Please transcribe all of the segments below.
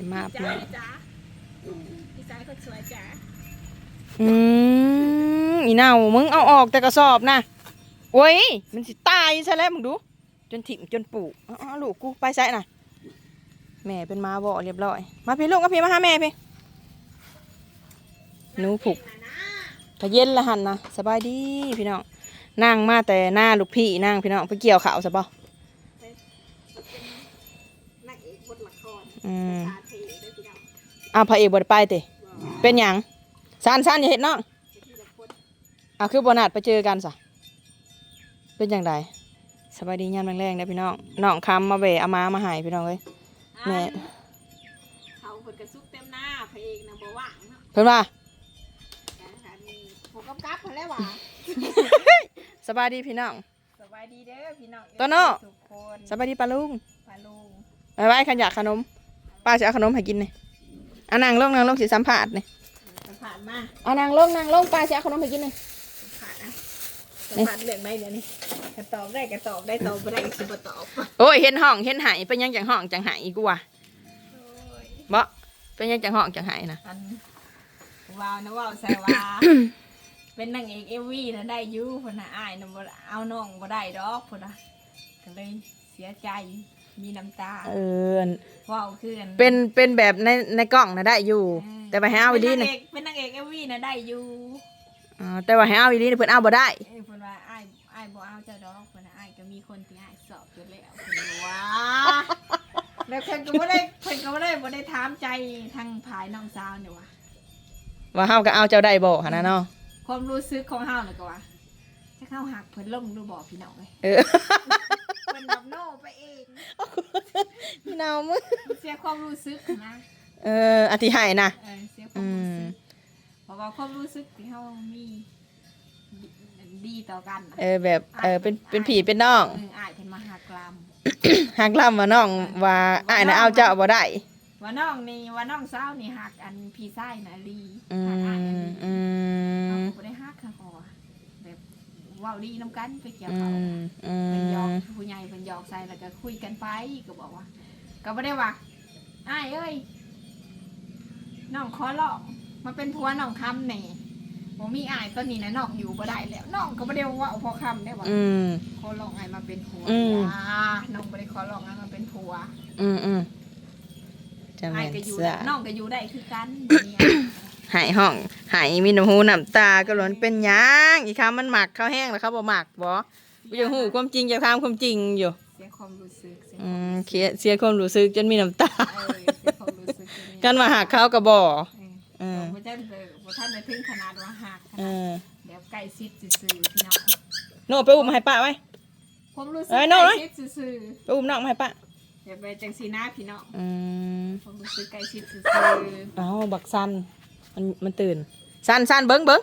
สิมาบจ้าแม่จ้าพี่สายคนสวยจ้าอืมอีเน่ามึงเอาออกแต่กระสอบนะโอ้ยมันสิตายซะแล้วมึงดู จนถิ่มจนปูอ๋อาลูกกูไปใส่น่ะแม่เป็นมาบ่เรียบร้อย มาพี่ลูกกับพี่มาหาแม่พี่หนูผูกถ้าเย็นละหันนะสบายดีพี่น้องนั่งมาแต่หน้าลูกพี่นั่งพี่น้องไปเกี่ยวขาวซะป่ะนักเอกบทละครอืมตาเทได้พี่น้องอ้าวพระเอกบไดไปติเป็นหยังซานซานอย่าเห็นน้องที่ละคนอ้าวคือบนัดไปเจอกันซะเป็นอย่างไรสบายดียามแรงๆนะพี่น้องน้องคำมาเบะเอามามาใหายพี่น้องเลยแม่เขาคนกระซุกเต็มหน้าพระเอกนะบ่ว่างเนาะเพิ่นว่าอันนี้ผมกับกับคนแล้วว่ะสบายดีพี่น้องสบายดีเด้อพี่น้องตัวโน่ทุกคนสบายดีปลาลุงปลาลุง ไปไว้ขันอยากขนม ป้าจะเอาขนมให้กินนี่เอานางลงนางลงสิสัมผัสนี่สัมผัสมาเอานางลงนางลงป้าจะเอาขนมให้กินนี่สัมผัสนะสัมนี่ผัสเรื่องไหนเดี๋ยวนี้กระตอบได้กระตอบได้ตอบไม่ได้ก็สิบ่ตอบโอ้ยเห็นห้องเห็นหายเป็นหยังจังห้องจังหายกูว่ะโอ้ยบ่เป็นหยังจังห้องจังหายนะอันว้าวนะว้าวใส่ว่าเป็นนางเอกเอวีนะได้อยูเพนน่ะอายนะบ่เอาน้องบ่ได้ดอกเพนน่ะก็เลยเสียใจ มีน้ำตาเอออันว้าวคือกันเป็นเป็นแบบในในกล้องนะได้อยู่ แต่ไปให้เอาอีดีเป็นนานี่งเอกเป็นนางเอกเอวีนะได้อยู่อ๋อแต่ว่าให้เอาอีดีนี่เพิ่นเอาบ่ได้เอ้ยเพิ่นว่าอายอายบ่เอาเจ้าดอกเพิ่นน่ะอายก็มีคนที่อายสอบอยู่แล้วเพิ่นว่าแล้วเพิ่นก็บ่ได้เพิ่นก็บ่ได้บ่ได้ถามใจทางภายน้องสาวเนี่ยว่าว่าเฮาก็เอาเจ้าได้บ่หั่นน่ะเนาะความรู้สึกของเฮาน่ะก็ว่าถ้าเฮาหักเพิ่นลงดูบอกพี่น้องเลย เออเพิ่นแบบโน่ไปเองพี่นาวมึงเสียความรู้สึกนะเอออธิหายนะเออเสียความรู้สึกเพราะว่าความรู้สึกที่เฮามีดีดีต่อกันน่ะเออแบบเออเป็นเป็นผีเป็นน้องเอออายเพิ่นมาหักลามหักล่ำว่าน้องว่าอ้ายน่ะเอาเจ้าบ่ได้ว่าน้องนี่ว่าน้องสาวนี่หักอันพี่ชายน่ะลีอืหักอายอันม เว้าดีนํกันไปเกี่ยวอืเขามอืเป็นหยอกมผู้ใหญ่เป็นหยอกใส่แล้วก็คุยกันไปก็บอกว่า ก็ไม่ได้ว่าอ้ายเอ้ยน้องขอลองมาเป็นผัวน้องคำแหน่ผมมีอ้ายตอนนี้นะน้องอยู่บ่ได้แล้วน้องก็ไม่ได้ว่าเอาพอคำได้ว่า อืม ขอลองอ้ายมาเป็นผัวอืมอ่าน้องไม่ได้ขอลองอ้ายมาเป็นผัวอืมอืมจะอ้าแม่ยนก็อยู่ซะน้องก็อยู่ได้คือกันเนี่ย หายห้องหายมีน้ำหูน้ำตาก็หล้นเป็นหยังอีกคำมันหมักข้าวแห้งแล้วเขาบ่หมักบ่กูจะหูความจริงจะคามความจริงอยู่เสียความรู้สึกเสียอืมเสียเสียความรู้สึกจนมีน้ำตาเออเสียความรู้สึกจนกันมาหักเขาก็บ่เออบ่ท่านเลยบ่ท่านได้ถึงขนาดว่าหักขเอนาดอแบบใกล้ชิดซื่อๆพี่น้องโน่ไปอุ้มมาให้ป้าไว้ผมรู้สึกเอ้ยใกน้อง ล้เอ้ยชิดซื่อไปอุ้มน้องมาให้ป้าๆแบบไปจังสีหน้าพี่น้องอืมผมรู้สึกใกล้ชิดซื่อเอ้าบักซัน มันมันตื่นซันซันเบิ้งเบิ้ง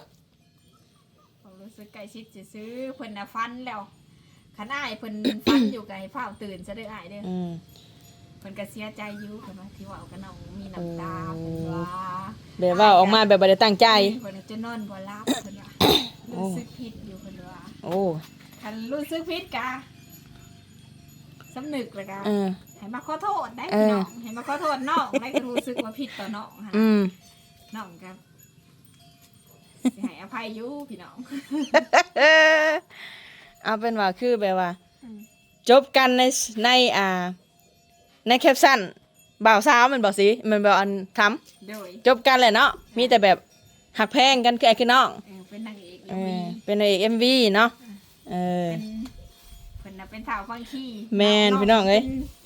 ๆผมรู้สึกใกล้ชิดซื่อๆเพิ่นน่ะฟันแล้วขันอ้ายเพิ่น ฟันอยู่ไกลเฝ้าตื่นซะเด้ออ้ายเด้ออืมเพิ่นก็เสียใจอยู่เพิ่นว่าที่เว่ากับน้องมีน้ำตาเพิ่นว่าแบบว่าออกมาแบบบ่ได้ตั้งใจ เพิ่นจะนอนบ่หลับเพิ่นว่าโอ้ รู้สึกผิดอยู่เพิ่นว่าโอ้คันรู้สึกผิดกะสำนึกเลยกะ เออ ให้มาขอโทษได้เอพี่อน้องให้มาขอโทษน้องได้ก็รู้สึกว่าผิดต่อน้องค่ะอืม น้องครับสิให้อภัยอยู่พี่น้องเออเอาเป็นว่าคือแบบว่า อืม จบกันในในอ่า ในแคปชั่นบ่าวสาวมันบอกสิมันบอกอันทำ โดยจบกันเลยเนาะ มีแต่แบบหักแพงกันคือไอ้คือน้องเออเป็นนางเอกเอเอ็มอวีเป็นนางเอกเอ็มวีเนาะ เออ เป็นเพิ่นน่ะเป็นสาวฟังขี้แม่นพี่น้องเอ้ย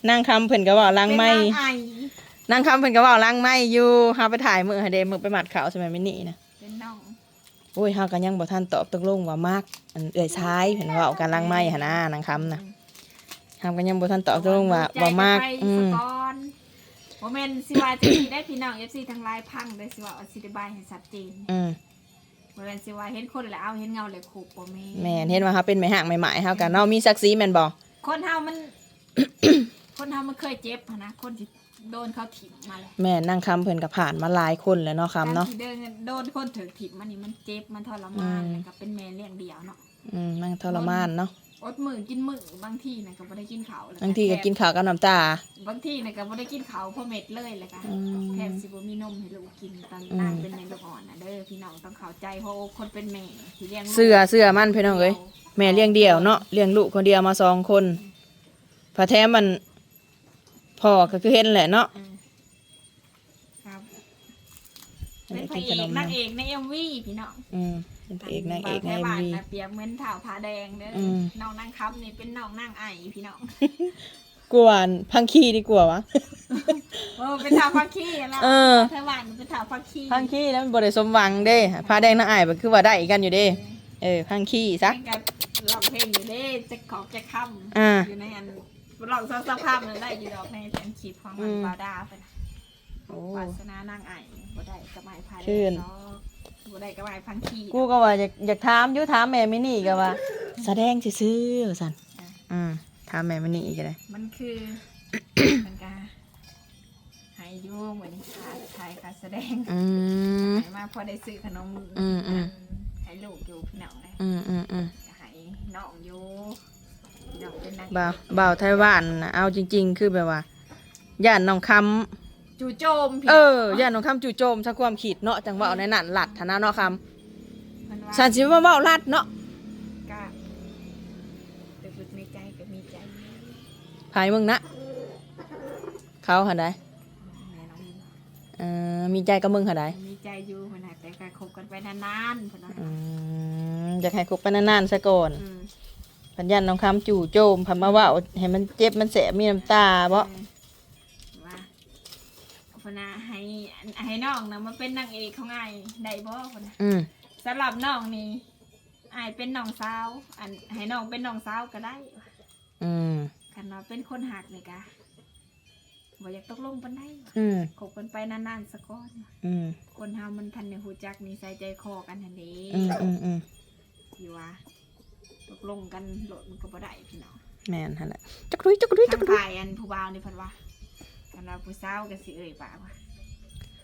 นั่งคำเพิ่นก็เว่าล้างเป็นไม้นางไอ นั่งคำเพิ่นก็เว่าล้างไม้อยู่เฮาไปถ่ายมือให้เดมือไปหมัดขาวใช่ไหมมินี่นะเป็นน้องโอ้ยเฮาก็ยังบ่ทันตอบตกลงว่ามากอันเอื้อยซ้ายเพิ่นเว่ากันล้างไม้หั่นนะนางคำน่ะเฮาก็ยังบ่ทันตอบตกลงว่าว่ามากใจอืไปมสะกอนบ่แม่นสิว่าจะสิได้พี่น้อง FC ทั้งหลายพังได้สิว่าเอาสิได้บายให้ชัดเจนอืมบ่แม่นสิว่าเห็นคนแล้วเอาเห็นเงาเลยขู่บ่แม่นแม่นเห็นว่าเฮาเป็นแม่ห่างใหม่ๆเฮาก็เนาะมีศักดิ์ศรีแม่นบ่คนเฮามัน คนเฮามันเคยเจ็บหั้นนะคนที่ โดนเขาถิ่มมาแล้วแม่นั่งคำเพิ่นก็ผ่านมาหลายคนแล้วเนาะคำเนาะ การที่เดินโดนคนถือถิ่มมันนี่มันเจ็บมันทรมานอืม แล้วก็เป็นแม่เลี้ยงเดี่ยวเนาะอืมมันทรมานเนาะอดมือกินมือบางทีนะก็บ่ได้กินข้าวแล้วบางทีก็กินข้าวกับน้ำตา บางทีนะก็บ่ได้กินข้าวเพราะเม็ดเลยเลยค่ะอืมแทบสิบ่มีนมให้ลูกกินตอนอืม นางเป็นในลูกอ่อนนะเด้อพี่น้องต้องเข้าใจเพราะว่าคนเป็นแม่ที่เลี้ยงลูกเสื้อเสื้อมันพี่น้องเอ้ยแม่เลี้ยงเดี่ยวเนาะเลี้ยงลูกคนเดียวมาสองคนพอแท้มัน พ่อก็คือเห็นแหละเนาะอืมครับอันเป็นนี้พระกินเอขนกมนางนะเอกใน MV พี่น้องอืมเป็นพระเอกนางเอกในบเอ็มบ้านวีนะเปรียบเหมือนถ่าวผาแดงเด้ออมน้องนางคำนี่เป็นน้องนางไอพี่น้องกลัวอันพังขี้ดีกว่าวะเออเป็นถ่าวพักขี้แล้วเออเธอบ้านเป็นถ่าวพักขี้พังขี้แล้วมันบ่ได้สมหวังเด้พาแดงนางอ้ายมันคือว่าได้กันอยู่เด้ เออพังขี้ซะเพลงกับร้องเพลงอยู่เด้จะขอบจะค่ำอ่าอยู่ในอัน ร้องสภาพมันได้อยู่ดอกในแสนขีดของมันอืมบาดาไปนะโอ้ วาสนานางไอบ่ได้กระไม้พายชื่น เนาะบ่ได้กระไม้พังขี้กูก็ว่าอยากอยากถามอยู่ถามแม่มินี่ก็ว่า แสดงซื่อๆว่าซั่นอืมถามแม่มินี่อีกก็ได้มันคือ มันกาหายยุ่งเหมือนขาถ่ายการแสดงอืม หายมาพอได้ซื้อขนมอืมอืม ให้ลูกอยู่พี่น้องเลยอืมอืมอืมก็ให้น้องอยู่พี่น้องเป็นนาง บ่าวบ่าวไต้หวันน่ะเอาจริง ๆ คือแบบว่าย่านน้องคำจู่โจมพี่เออย่านน้องคำจู่โจมซะความคิดเนาะจังว่าเอาในนั้นหลัดฐานะเนาะคมันว่าำฉันสิว่าเว้าลัดเนาะกะลึกๆในใจก็มีใจอยู่ภายมึงนะเขาหันใดแม่น้องเออมีใจกับมึงหันใดมีใจอยู่มันอาจแต่ก็คบกันไปนานๆพุ่นนะอืมอยากให้คบไปนานๆซะก่อน อืม พันยันน้องคำจู่โจมพันมาเว่าให้มันเจ็บมันแสบมีน้ำตาบ่ ว่าพนาให้ให้น้องนะมาเป็นนางเอกของไอ้ายได้บ่พนะอืมสำหรับน้องนี่ไอ้ายเป็นน้องสาว อันให้น้องเป็นน้องสาวก็ได้อืมคันว่าเป็นคนหักนี่กะบ่อยากตกลงปานใดอืมคบกันไปนานๆสักก่อน อืมคนเฮามันทันในหูจักนิสัยใจคอกันทันเด้อืมอืมอืมที่ว่า ตกลงกันโหลดมันก็บ่ได้พี่น้องแม่นหั่นแหละจักรุยจักรุยจัทางกรุยฝ่ายอันผู้บ่าวนี่เพิ่นว่าคันว่าผู้สาวก็สิเอ่ยปากว่า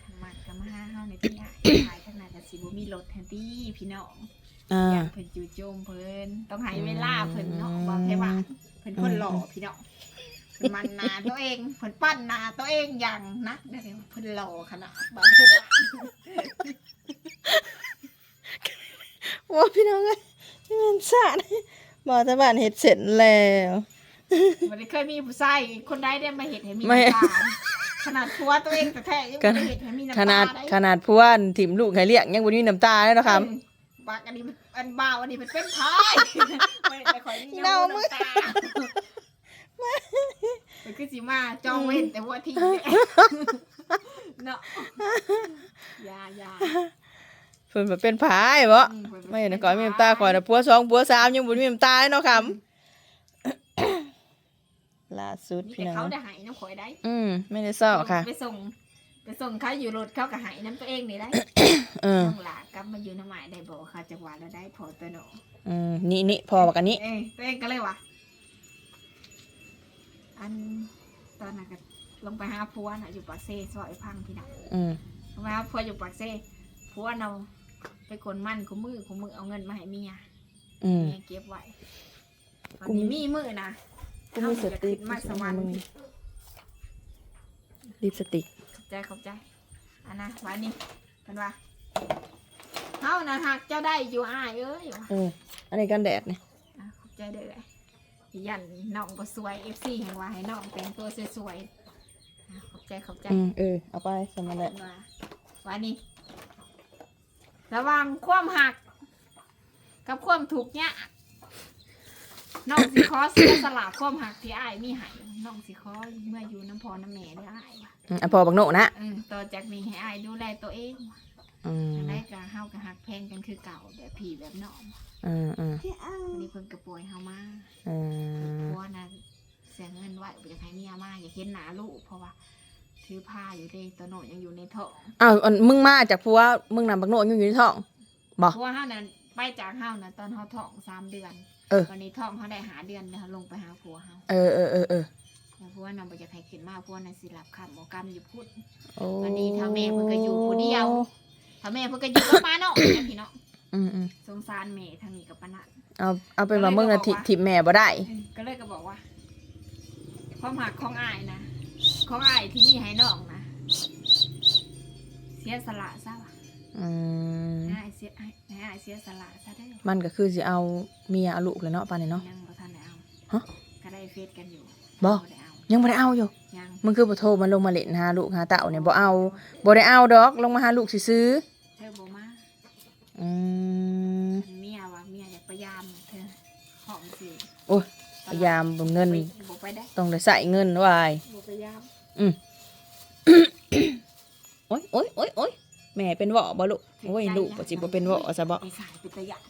ทางมักก็มาหาเฮาในที่ยขายทางนั้นก็สิบ่มีรถแทนที่พี่น้องอ่า อยากเพิ่นจู่โจมเพิ่นต้องให้เวลาเพิ่นเนาะบ่แค่ว่าเพิ่นคนหล่อพี่น้องเพิ่นมันหนาตัวเองเพิ่นปั้นหนาตัวเองอย่างนักเด้อเพิ่นหล่อขนาดบ่แค่ว่า โอ้พี่น้องเอ้ยนี่ มันสาดบ่ตะบ้านเฮ็ดเสร็จแล้วบ่ได้เคยมีผู้ชายคนใดได้มาเฮ็ดให้มีไม่น้ำตาขนาดผัวตัวเองแท้ๆยังบ่ได้เฮ็ดให้มีน้ำตาขนาดได้ขนาดพวนถิ่มลูกให้เลี้ยงยังบ่มีน้ำตาเลยเนาะครับปากอันนี้อันบ่าวอันนี้เป็นเป็นพายไม่ได้คอยนี่เน่ามือน้ำตามันคือสิมาจองเว้นแต่ว่าที่เนาะอย่าอย่า เพิ่นบ่เป็นผายบ่อืเพิ่นไม่นะก่อนมีน้ำตาข่อยนะผัวสองผัวสามยังบ่มีน้ำตาเลยเนาะครับล่าสุดนี่พี่แต่น้อเขางได้หายน้ำข่อยได้อืมไม่ได้เศร้าค่ะ ไปส่ง ไปส่งเขาอยู่รถเขาก็หายน้ำตัวเองนี่ได้เออน้องหลากลับมาอยู่น้ำหมายได้บอกเขาจังหวะแล้วได้พอตัวหนูอืมนี่นี่พอบักอันนี้ เอ้ยตัวเองก็เลยว่ะอันตอนนั้นก็ลงไปหาพัวน่ะอยู่ปากเซ่ซอยพังพี่น้อง อืมลงไปหาพัวอยู่ปากเซ่พัวเรา ไปคนมั่นคุมือคุมือเอาเงินมาให้เมียอืม เมียเก็บไว้ตอนนี้มีมือนะกูมีสติกมาสวรรค์ลิปสติกขอบใจขอบใจอันนะวันนี้เป็นว่าเฮานะหักเจ้าได้อยู่อ้ายเอ้ยว่ะเอออันนี้กันแดดนี่อะขอบใจเด้อที่ยันน้องบ่สวย FC แห่งว่าให้น้องแต่งตัวสวยๆอะขอบใจขอบใจ อืมเออเอาไปสมาแหละว่าวันนี้ ระหวังความหัก กับความถูกข์ยากน้องสิขอเสียสละความหักที่อ้ายมีให้น้องสิขอเมื่ออยู่น้ำพอน้ำแม่เด้ออ้ายว่ะอืมอะพอบักโนนะเออต่อจากนี้ให้อ้ายดูแลตัวเองว่ะอืมจังได้ก็เฮาก็หักแพงกันคือเก่าแบบพี่แบบน้องอืมอืมวันนี้เพิ่นกระป่วยเฮามาอืมเพราะว่านะเสียเงินไว้บ่อยากให้เมียมาอยากเห็นหน้าลูกเพราะว่า ถือผ้าอยู่เด้ตัวโหนอยยังอยู่ในท้องอ้าวอันมึงมาจากผัวมึงนำบักโนอยู่ในท้อง บ่เพราะว่าเฮานั้นไปจากเฮานะตอนเฮาท้องสามเดือนเออ วันนี้ท้องเฮาได้หาเดือนแล้วเฮาลงไปหาผัวเฮาเออเออเออเออแล้วเพราะว่านำบ่อยากให้ขึ้นมาเพราะว่านั้นสิรับคำบ่กรรมอยู่พุทธโอ้วันนี้ถ้าแม่เพิ่นก็อยู่ผู้เดียว ถ้าแม่เพิ่นก็อยู่กับป้าเนาะ พี่เนาะอืมอืมสงสารแม่ทางนี้กับปานนั้นเอาเอาเป็นว่ามึงน่ะทิทิมแม่บ่ได้เออก็เลยก็บอกว่า ความหักของอายนะ ของอายที่นี่ให้น้องนะเสียสละซะวะอืมให้อายเสียให้ให้อายเสียสละซะได้อมันก็คือสิเอาเมียเอาลูกเลยเนาะปานนี้เนาะ ยังบ่ทันได้เอาฮะก็ได้เฟซกันอยู่บ่ ได้เอายังบ่ได้เอาอยู่ ยังมึงคือบ่โทรมันลงมาเล่นหาลูกหาเต่าเนี่ยบ่เอาบ่ได้เอาดอกลงมาหาลูกซื้อเธอบ่มาๆอืมเมียว่าเมียอยากพยายามเธอหอมสิโอ้ยพยายามบ่เงินบ่ไปได้ ต้องได้ใส่เงินไว้บ่พยายามโอ๊ยโอ๊ยโอ๊ยโอ๊ยแม่เป็นเวาะบ่ลูกโอ้ยลูกบ่สิบ่เป็นเวาะซะบ่ไอ้สายเป็นตะหยาน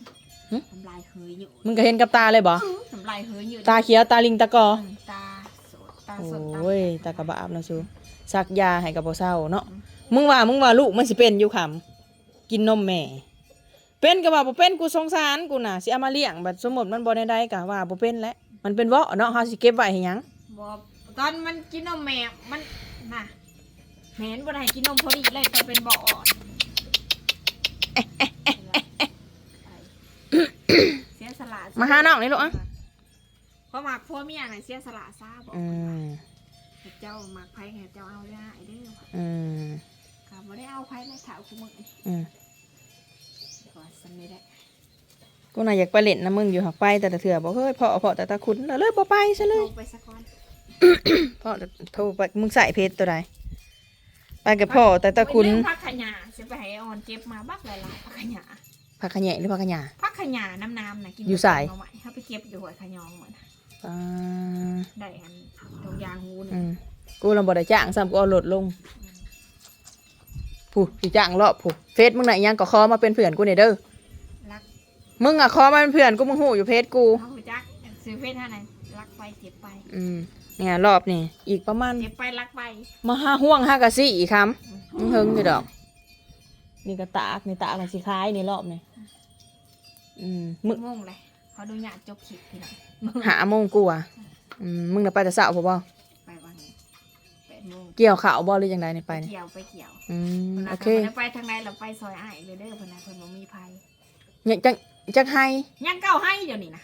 หึน้ำลายเฮยอยู่มึงก็เห็นกับตาเลยบ่น้ำลายเฮยอยู่ตาเขียวตาลิงตากออืมตาสดตาโอสดตา้ยตากระบาบนะซูซักยาให้กับบ่เศร้าเนาะมึงว่ามึงว่าลูกมันสิเป็นอยู่คำกินนมแม่เป็นก็ว่าบ่เป็นกูสงสารกูน่ะสิเอามาเลี้ยงบัดสมมุติมันบ่ได้ใดก็ว่าบ่เป็นแล้วมันเป็นเวาะเนาะเฮาสิเก็บไว้ให้หยังบอก ตอนมันกินนมแม่มันน่ะแม่นบ่ได้ให้กินนมพอดีเลยตอนเป็นเบาะอ่อนเสียสละมาหาน้องนี่ลูกอะเพราะหมากพวกเมียน่ะเสียสละซาบอกอืมเจ้าหมากไผแห่เจ้าเอาได้เด้ออืมก็บ่ได้เอาไผในถาวคุมึงอืมก็สำเร็จได้กูน่ะอยากไปเล่นน้ำมึงอยู่หักไปแต่แต่เถื่อบอกเฮ้ยพ่อพ่อแต่ตาคุณแล้วเลยบ่ไปซะเลยโทรไปสักก่อน พ่อโทรไปมึงใส่เพจตัวใดไปกับพ่อแต่ตาคุณเรื่องพักขยะสิไปให้ออนเก็บมาบักหลายๆพักขยะผักขะแหน่หรือผักขะหยาพักขยะน้ำน้ำนะกินอยู่สายเใหม่เขาไปเก็บอยู่หัวขยองเหมือนอ่าได้อันตรงยางงูอืเนี่ยมกูลองบ่ได้จ้างซ้ำกูเอารถลงผู้สิจ้างรอบผู้เฟซมึงน่ะอิหยังก็ขอมาเป็นเพื่อนกูเนี่ยเด้อรักมึงอะขอมาเป็นเพื่อนกูมึงหูอยู่เพจกูเขาหูจักซื้อเฟซท่าไหนรักไปเจ็บไป อืม เนี่ยรอบนี่อีกประมาณเจ็บไปรักไปมาห้าห่วงห้ากะซี่อีกคำมึงเฮิงอยู่ดอก นี่ก็ตากนี่ตากกันสิคล้ายนี่รอบนี่อืมมึงงงเลยเขาดูหยาดจบคลิปพี่น้องหาโมงกูอะอืมมึงน่ะไปแต่เช้าพ่อบ่ไปวันนี้แปดโมงเกี่ยวข่าวบ่หรือยังไงนี่ไปนี่เกี่ยวไปเกี่ยวอืมพิ่นโอว่าเคพิ่นไปทางไหนเราไปซอยอ้ายเลยเด้อเพิ่นนะเพิ่นบ่มีภัยเนี่ยจังจักให้ยังเก้าให้เดี๋ยวนี้นะ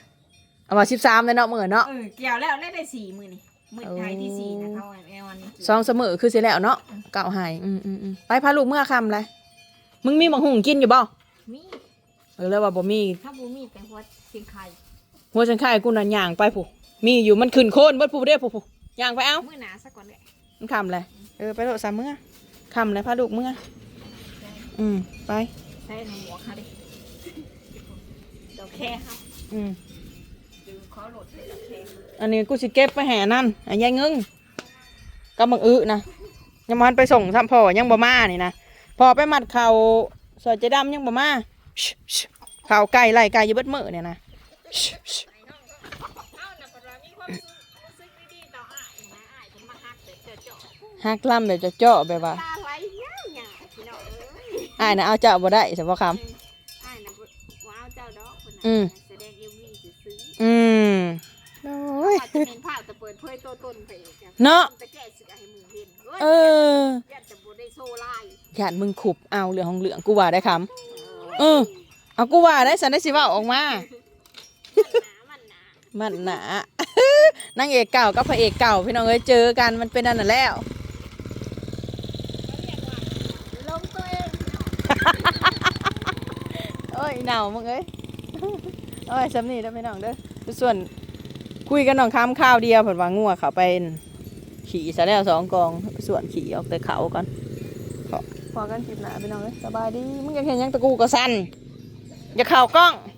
เอามา13เลยเนาะมื้อเนาะเออเกี่ยวแล้วได้ได้สี่มือนี่ มือไทยที่สี่นะเขาแอลวันนี้สองเสมอคือสิแล้วเนาะเก่าใหายอืมอืมอืมไปพาลูกเมื่อคำเลยมึงมีบังหุงกินอยู่บ่มีเออแล้วว่าบ่มีถ้าบูมีแต่หัวเสียงไข่หัวฉันไข่กูน่ะย่างไปผู้มีอยู่มันขึ้นโคนเบิดผู้เด้อผู้ผู้ย่างไปเอามือหนาสักก่อนเลยมันคำเลยเออไปโลดสามเมื่อคำเลยพาลูกเมื่ออืมไปใส่ในหมวกค่ะดิดอกแค่ครับอืมดู ขอโหลดเลยดอกแค่อันนี้กูสิเก็บไปแห่นั่นอันยายเงึงก็มังอึนะยังมันไปส่งทำพ่อยังบ่มานี่นะพอไปมัดเข่าสอยเจดำยังบ่มาชิชิเข่าไก่ไล่ไก่อยู่เบิดมือเนี่ยนะชิชิไอ้น้องเอ้าน่ะปะว่ามีความรู้สึกดีๆต่ออ้ายนะอ้ายเพิ่นมาฮักเด็กเจอเจาะฮักล่ำเดี๋ยวจะเจาะแบบว่าตาไหลเงี้ยเงี้ยพี่น้องเอ้ยอ้ายนะเอาเจ้าบ่ได้สมบ่คอ้ายน่ะบ่ว้าวเจ้าดอกเพิ่นอืน่ะมแสดง MV ซื้ อำอืมโอ้ยๆอาจจะเป็นภาพแต่เปิดเผยตัวตนไปอีกอะเนาะแต่แก้สึกให้มึงเห็นเว้ยเอออยากจะบ่ได้โซไลน์หยาดมึงขุบเอาเหลืองของเหลืองกูว่าได้คำเออเอากูว่าได้สันได้สิว่าออกมามันหนามันหนา นางเอกเก่ากับพระเอกเก่าพี่น้องเอ้ยเจอกันมันเป็นนั่นน่ะแล้ว ลงตัวเองเอ้ยหนาวมึงเอ้ย เอ้ยสำนีเด้อพี่น้องเด้อส่วนคุยกันน้องคำข้าวเดียวเพิ่นว่างัวเขาไปขี่ซะแล้วสองกองส่วนขี่ออกแต่เขาก่อนพอพอกันคลิปหน้าพี่น้องเอ้ยสบายดีมึงอยากเห็นหยังตะกูก็สั่นอย่าเข่ากล้องน่ะ